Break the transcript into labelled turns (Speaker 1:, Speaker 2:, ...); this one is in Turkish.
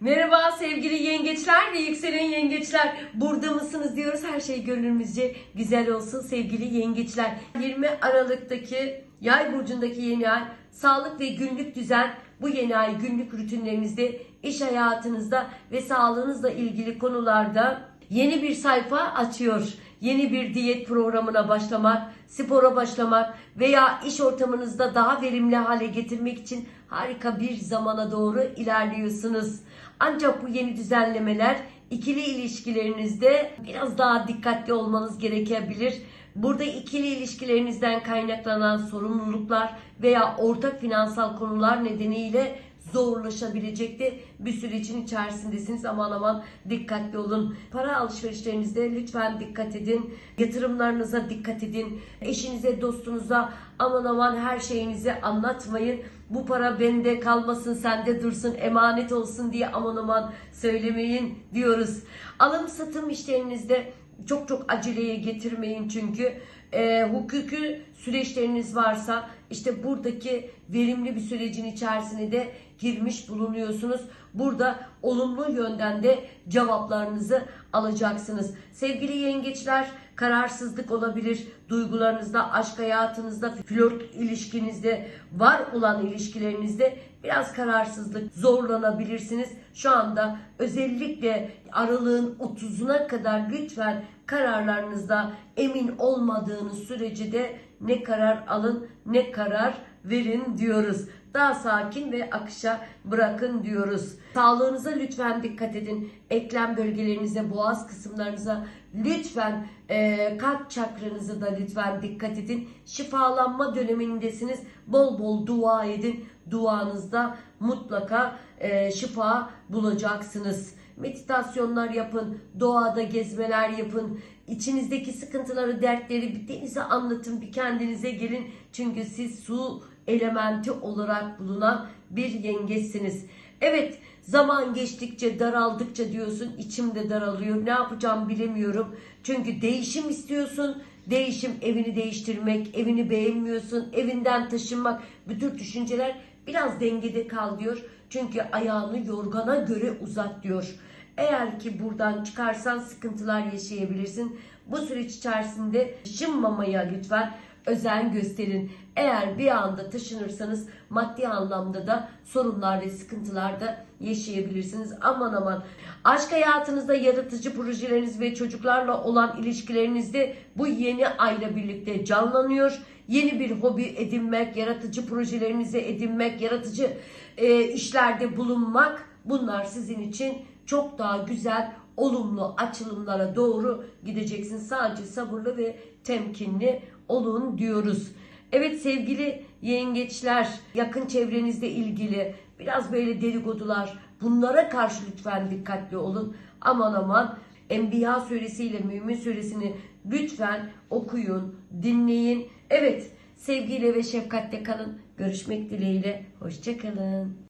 Speaker 1: Merhaba sevgili yengeçler ve yükselen yengeçler. Burada mısınız diyoruz. Her şey gönlümüzce güzel olsun sevgili yengeçler. 20 Aralık'taki yay burcundaki yeni ay sağlık ve günlük düzen bu yeni ay günlük rutinlerinizde, iş hayatınızda ve sağlığınızla ilgili konularda yeni bir sayfa açıyor. Yeni bir diyet programına başlamak, spora başlamak veya iş ortamınızda daha verimli hale getirmek için harika bir zamana doğru ilerliyorsunuz. Ancak bu yeni düzenlemeler ikili ilişkilerinizde biraz daha dikkatli olmanız gerekebilir. Burada ikili ilişkilerinizden kaynaklanan sorumluluklar veya ortak finansal konular nedeniyle zorlaşabilecekti. Bir sürecin içerisindesiniz. Aman aman dikkatli olun. Para alışverişlerinizde lütfen dikkat edin. Yatırımlarınıza dikkat edin. Eşinize, dostunuza aman aman her şeyinizi anlatmayın. Bu para bende kalmasın, sende dursun, emanet olsun diye aman aman söylemeyin diyoruz. Alım satım işlerinizde çok çok aceleye getirmeyin çünkü e, hukuki süreçleriniz varsa işte buradaki verimli bir sürecin içerisine de girmiş bulunuyorsunuz. Burada olumlu yönden de cevaplarınızı alacaksınız. Sevgili yengeçler kararsızlık olabilir. Duygularınızda, aşk hayatınızda, flört ilişkinizde, var olan ilişkilerinizde biraz kararsızlık zorlanabilirsiniz. Şu anda özellikle aralığın 30'una kadar lütfen kararlarınızda emin olmadığınız sürece de ne karar alın ne karar verin diyoruz. Daha sakin ve akışa bırakın diyoruz. Sağlığınıza lütfen dikkat edin. Eklem bölgelerinize, boğaz kısımlarınıza lütfen e, kalp çakranızı da lütfen dikkat edin. Şifalanma dönemindesiniz. Bol bol dua edin. Duanızda mutlaka e, şifa bulacaksınız. Meditasyonlar yapın, doğada gezmeler yapın. İçinizdeki sıkıntıları, dertleri bir denize anlatın, bir kendinize gelin. Çünkü siz su elementi olarak bulunan bir yengeçsiniz. Evet, zaman geçtikçe, daraldıkça diyorsun, içim de daralıyor. Ne yapacağım bilemiyorum. Çünkü değişim istiyorsun. Değişim evini değiştirmek, evini beğenmiyorsun, evinden taşınmak, bu tür düşünceler biraz dengede kal diyor. Çünkü ayağını yorgana göre uzat diyor. Eğer ki buradan çıkarsan sıkıntılar yaşayabilirsin. Bu süreç içerisinde taşınmamaya lütfen özen gösterin. Eğer bir anda taşınırsanız maddi anlamda da sorunlar ve sıkıntılar da yaşayabilirsiniz. Aman aman. Aşk hayatınızda yaratıcı projeleriniz ve çocuklarla olan ilişkilerinizde bu yeni ayla birlikte canlanıyor. Yeni bir hobi edinmek, yaratıcı projelerinizi edinmek, yaratıcı e, işlerde bulunmak bunlar sizin için çok daha güzel, olumlu açılımlara doğru gideceksiniz. Sadece sabırlı ve temkinli olun diyoruz. Evet sevgili yengeçler, yakın çevrenizle ilgili biraz böyle dedikodular, bunlara karşı lütfen dikkatli olun. Aman aman Enbiya suresiyle Mümin suresini lütfen okuyun, dinleyin. Evet sevgiyle ve şefkatle kalın. Görüşmek dileğiyle. Hoşçakalın.